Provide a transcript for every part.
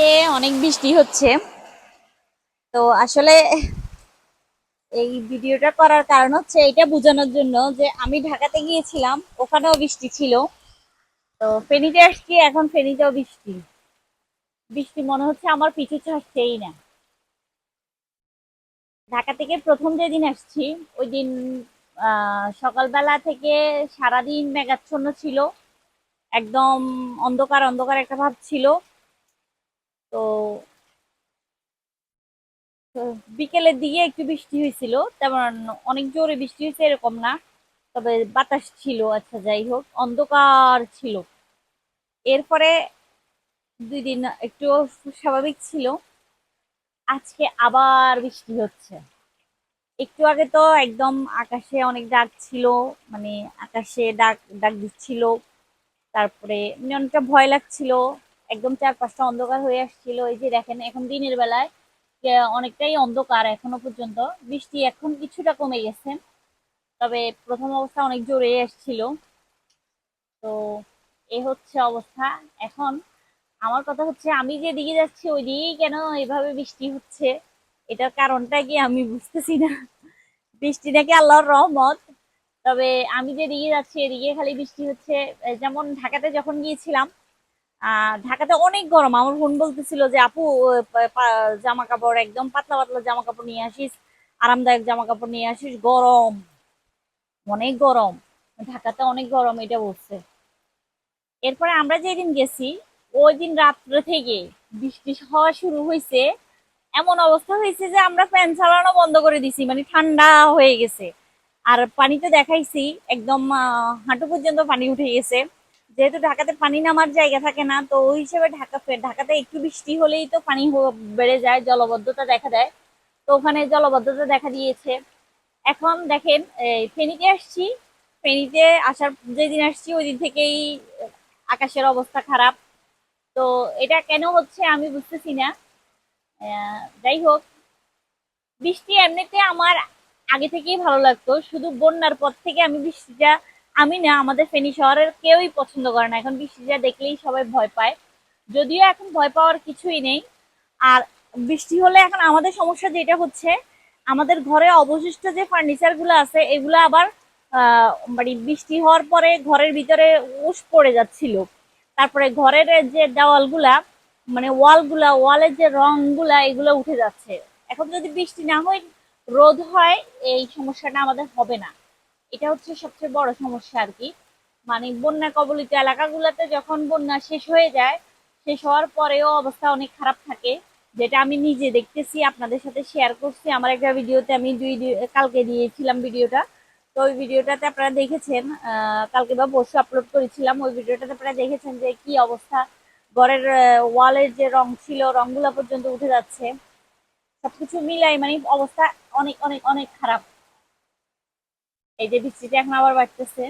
থেকে অনেক বৃষ্টি হচ্ছে। তো আসলে এই ভিডিওটা করার কারণ হচ্ছে এটা বোঝানোর জন্য যে আমি ঢাকাতে গিয়েছিলাম, ওখানেও বৃষ্টি ছিল। তো ফেনীতে আসছি, এখন ফেনীতেও বৃষ্টি। বৃষ্টি মনে হচ্ছে আমার পিছু ছাড়ছেই না। ঢাকা থেকে প্রথম যেদিন আসছি, ওই দিন সকালবেলা থেকে সারাদিন মেঘাচ্ছন্ন ছিল। একদম অন্ধকার অন্ধকার একটা ভাব ছিল। তো বিকেলের দিকে একটু বৃষ্টি হয়েছিল, তেমন অনেক জোরে বৃষ্টি হয়েছে, এরকম না। তবে বাতাস ছিল আচ্ছা যাই হোক, অন্ধকার ছিল। এরপরে দুই দিন একটু স্বাভাবিক ছিল। আজকে আবার বৃষ্টি হচ্ছে। একটু আগে তো একদম আকাশে অনেক ডাক ছিল মানে আকাশে ডাক ডাক দিচ্ছিল। তারপরে অনেকটা ভয় লাগছিল। একদম চারপাশটা অন্ধকার হয়ে আসছিল। এই যে দেখেন, এখন দিনের বেলায় অনেকটাই অন্ধকার এখনও পর্যন্ত। বৃষ্টি এখন কিছুটা কমে গেছে, তবে প্রথম অবস্থা অনেক জোরে আসছিল। তো এ হচ্ছে অবস্থা। এখন আমার কথা হচ্ছে, আমি যে দিকে যাচ্ছি ওই দিকেই কেন এভাবে বৃষ্টি হচ্ছে? এটার কারণটা কি আমি বুঝতেছি না। বৃষ্টি নাকি আল্লাহর রহমত, তবে আমি যে দিকে যাচ্ছি, এদিকে খালি বৃষ্টি হচ্ছে। যেমন ঢাকাতে যখন গিয়েছিলাম ঢাকাতে অনেক গরম। আমার বোন বলতেছিল যে, আপু জামা কাপড় একদম পাতলা পাতলা জামা কাপড় নিয়ে আসিস, আরামদায়ক জামা কাপড় নিয়ে আসিস, গরম। অনেক গরম। ঢাকাতে অনেক গরম, এটা বলছে। এরপরে আমরা যেদিন গেছি, ওই দিন রাত্রে থেকে বৃষ্টি হওয়া শুরু হয়েছে এমন অবস্থা হয়েছে যে, আমরা ফ্যান চালানো বন্ধ করে দিছি মানে ঠান্ডা হয়ে গেছে। আর পানিতে দেখাইছি, একদম হাঁটু পর্যন্ত পানি উঠে গেছে। যেহেতু ঢাকাতে পানি নামার জায়গা থাকে না, তো ওই হিসেবে ঢাকা ফের ঢাকাতে একটু বৃষ্টি হলেই তো পানি বেড়ে যায়, জলবদ্ধতা দেখা দেয়। তো ওখানে জলবদ্ধতা দেখা দিয়েছে। এখন দেখেন ফেনীতে আসছি। ফেনীতে আসার যেদিন আসছি, ওই দিন থেকেই আকাশের অবস্থা খারাপ। তো এটা কেন হচ্ছে আমি বুঝতেছি না। যাই হোক, বৃষ্টি এমনিতে আমার আগে থেকেই ভালো লাগতো। শুধু বন্যার পর থেকে আমি বৃষ্টিটা আমি না, আমাদের ফেনী শহরের কেউই পছন্দ করে না। এখন বৃষ্টিটা দেখলেই সবাই ভয় পায়। যদিও এখন ভয় পাওয়ার কিছুই নেই। আর বৃষ্টি হলে এখন আমাদের সমস্যা যেটা হচ্ছে, আমাদের ঘরে অবশিষ্ট যে ফার্নিচারগুলো আছে, এগুলো আবার মানে বৃষ্টি হওয়ার পরে ঘরের ভিতরে উস পড়ে যাচ্ছিল। তারপরে ঘরের যে দেওয়ালগুলা মানে ওয়ালগুলা, ওয়ালের যে রংগুলা, এগুলো উঠে যাচ্ছে। এখন যদি বৃষ্টি না হয়, রোদ হয়, এই সমস্যাটা আমাদের হবে না। এটা হচ্ছে সবচেয়ে বড় সমস্যা আর কি। মানে বন্যা কবলিত এলাকাগুলোতে যখন বন্যা শেষ হয়ে যায়, শেষ হওয়ার পরেও অবস্থা অনেক খারাপ থাকে। যেটা আমি নিজে দেখতেছি, আপনাদের সাথে শেয়ার করছি। আমার একটা ভিডিওতে আমি দুই কালকে দিয়েছিলাম ভিডিওটা। তো ওই ভিডিওটাতে আপনারা দেখেছেন কালকে বা পরশু আপলোড করেছিলাম। ওই ভিডিওটাতে আপনারা দেখেছেন যে কি অবস্থা। ঘরের ওয়ালের যে রং ছিল, রংগুলা পর্যন্ত উঠে যাচ্ছে। সবকিছু মিলাই মানে অবস্থা অনেক অনেক অনেক খারাপ। এই যে বৃষ্টিটা এখন আবার বাড়তেছে।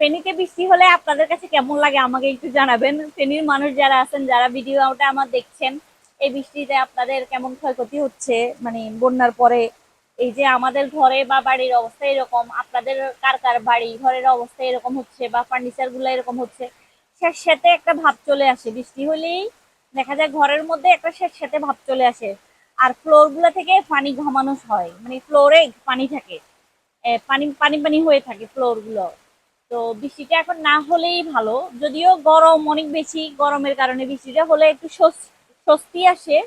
ফেনীতে বৃষ্টি হলে আপনাদের কাছে কেমন লাগে আমাকে একটু জানাবেন। ফেনীর মানুষ যারা আছেন, যারা ভিডিওটা আমার দেখছেন, এই বৃষ্টিতে আপনাদের কেমন ক্ষয়ক্ষতি হচ্ছে? মানে বন্যার পরে এই যে আমাদের ঘরে বা বাড়ির অবস্থা এরকম, আপনাদের কার কার বাড়ি, ঘরের অবস্থা এরকম হচ্ছে বা ফার্নিচারগুলো এরকম হচ্ছে স্যাঁতস্যাঁতে একটা ভাব চলে আসে। বৃষ্টি হলেই দেখা যায় ঘরের মধ্যে একটা স্যাঁতস্যাঁতে ভাব চলে আসে। আর ফ্লোর থেকে পানি ঘমানো হয়। মানে ফ্লোরে পানি থাকে। পানি পানি পানি হয়ে থাকে ফ্লোরগুলো। তো বৃষ্টিটা এখন না হলেই ভালো। যদিও গরম অনেক বেশি, গরমের কারণে বৃষ্টিটা হলে একটু স্বস- স্বস্তি আসে।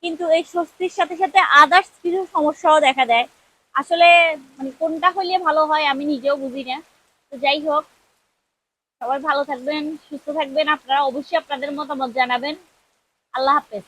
কিন্তু এই স্বস্তির সাথে সাথে আদার্স কিছু সমস্যাও দেখা দেয়। আসলে মানে কোনটা হইলে ভালো হয় আমি নিজেও বুঝি না। তো যাই হোক সবাই ভালো থাকবেন সুস্থ থাকবেন। আপনারা অবশ্যই আপনাদের মতামত জানাবেন। আল্লাহ হাফেজ।